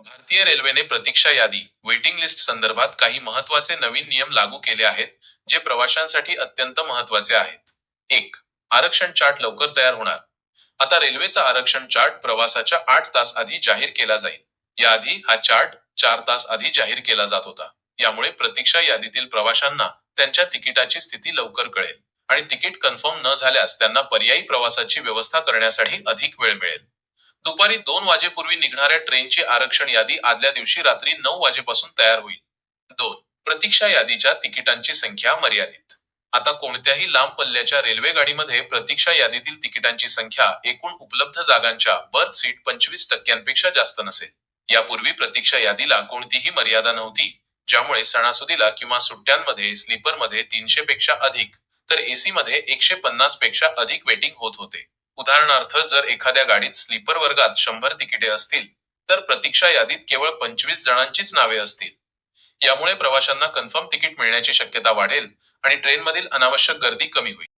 भारतीय रेल्वेने प्रतीक्षा यादी वेटिंग लिस्ट संदर्भात काही महत्त्वाचे नवीन नियम लागू केले आहेत जे प्रवाशांसाठी अत्यंत महत्त्वाचे आहेत. एक आरक्षण चार्ट लवकर तयार होणार. आता रेल्वेचा आरक्षण चार्ट प्रवासाच्या आठ तास आधी जाहीर केला जाईल. याआधी हा चार्ट चार तास आधी जाहीर केला जात होता. यामुळे प्रतीक्षा यादीतील प्रवाशांना त्यांच्या तिकिटाची स्थिती लवकर कळेल आणि तिकीट कन्फर्म न झाल्यास त्यांना पर्यायी प्रवासाची व्यवस्था करण्यासाठी अधिक वेळ मिळेल. दुपारी दोन वाजेपूर्वी निघणाऱ्या ट्रेनची आरक्षण यादी आदल्या दिवशी रात्री नऊ वाजेपासून तयार होईल. दोन प्रतीक्षा यादीच्या तिकिटांची संख्या मर्यादित. आता कोणत्याही लांब पल्ल्याच्या रेल्वे गाडीमध्ये प्रतीक्षा यादीतील तिकिटांची संख्या एकूण उपलब्ध जागांच्या बर्थ सीट पंचवीस टक्क्यांपेक्षा जास्त नसेल. यापूर्वी प्रतीक्षा यादीला कोणतीही मर्यादा नव्हती ज्यामुळे सणासुदीला किंवा सुट्ट्यांमध्ये स्लीपरमध्ये तीनशे पेक्षा अधिक तर एसी मध्ये एकशे पन्नासपेक्षा अधिक वेटिंग होत होते. उदाहरणार्थ जर एखाद्या गाडीत स्लीपर वर्गात शंभर तिकिटे असतील तर प्रतीक्षा यादीत केवळ पंचवीस जणांचीच नावे असतील. यामुळे प्रवाशांना कन्फर्म तिकीट मिळण्याची शक्यता वाढेल आणि ट्रेनमधील अनावश्यक गर्दी कमी होईल.